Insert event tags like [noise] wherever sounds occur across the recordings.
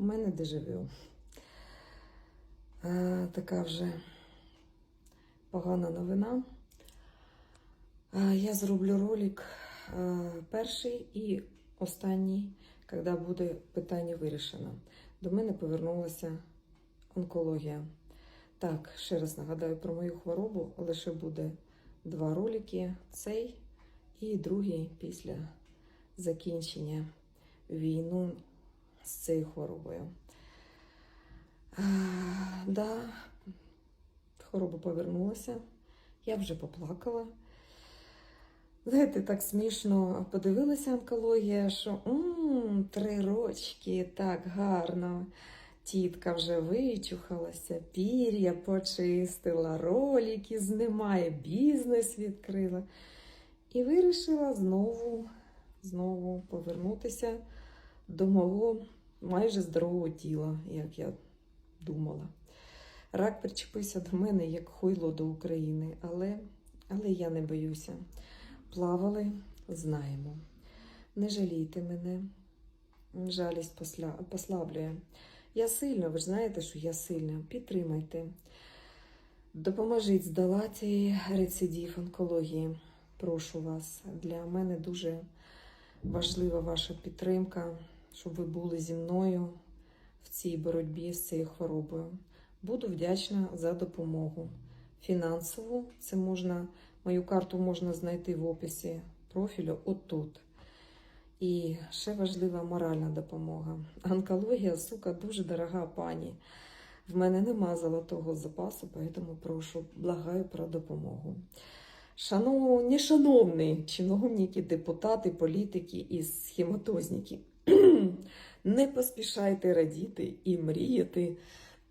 У мене дежавю. Е, така вже погана новина. Е, я зроблю ролик е, перший і останній, коли буде питання вирішено. До мене повернулася онкологія. Так, ще раз нагадаю про мою хворобу, лише буде два ролики: цей і другий після закінчення війну з цією хворобою. А, да, хвороба повернулася. Я вже поплакала. Знаєте, так смішно подивилася онкологія, що м, три рочки, так гарно. Тітка вже вичухалася, пір'я почистила, ролики знімає, бізнес відкрила. І вирішила знову, знову повернутися до мого майже здорового тіла, як я думала. Рак причепився до мене як хуйло до України, але, але я не боюся. Плавали, знаємо. Не жалійте мене, жалість посля... послаблює. Я сильна, ви ж знаєте, що я сильна. Підтримайте. Допоможіть здолати рецидив онкології. Прошу вас. Для мене дуже важлива ваша підтримка, щоб ви були зі мною в цій боротьбі з цією хворобою. Буду вдячна за допомогу. Фінансову це можна, мою карту можна знайти в описі профілю отут. І ще важлива моральна допомога. Онкологія, сука, дуже дорога пані. В мене нема золотого запасу, тому прошу, благаю про допомогу. Шановні, шановні чиновники, депутати, політики і схематозники, [clears throat] не поспішайте радіти і мріяти,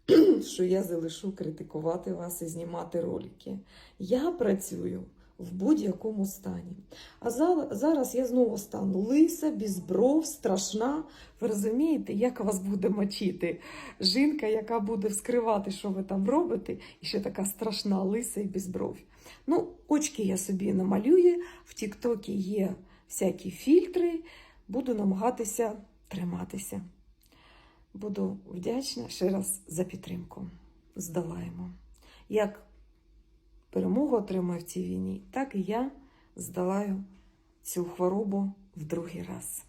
[clears throat] що я залишу критикувати вас і знімати ролики. Я працюю в будь-якому стані. А зараз я знову стану лиса, без бров, страшна. Ви розумієте, як вас буде мочити? Жінка, яка буде вскривати, що ви там робите, і ще така страшна лиса і без бров. Ну, очки я собі намалюю, в Тіктокі є всякі фільтри, буду намагатися триматися. Буду вдячна ще раз за підтримку. Здолаємо. Як перемогу отримаю в цій війні, так і я здолаю цю хворобу в другий раз.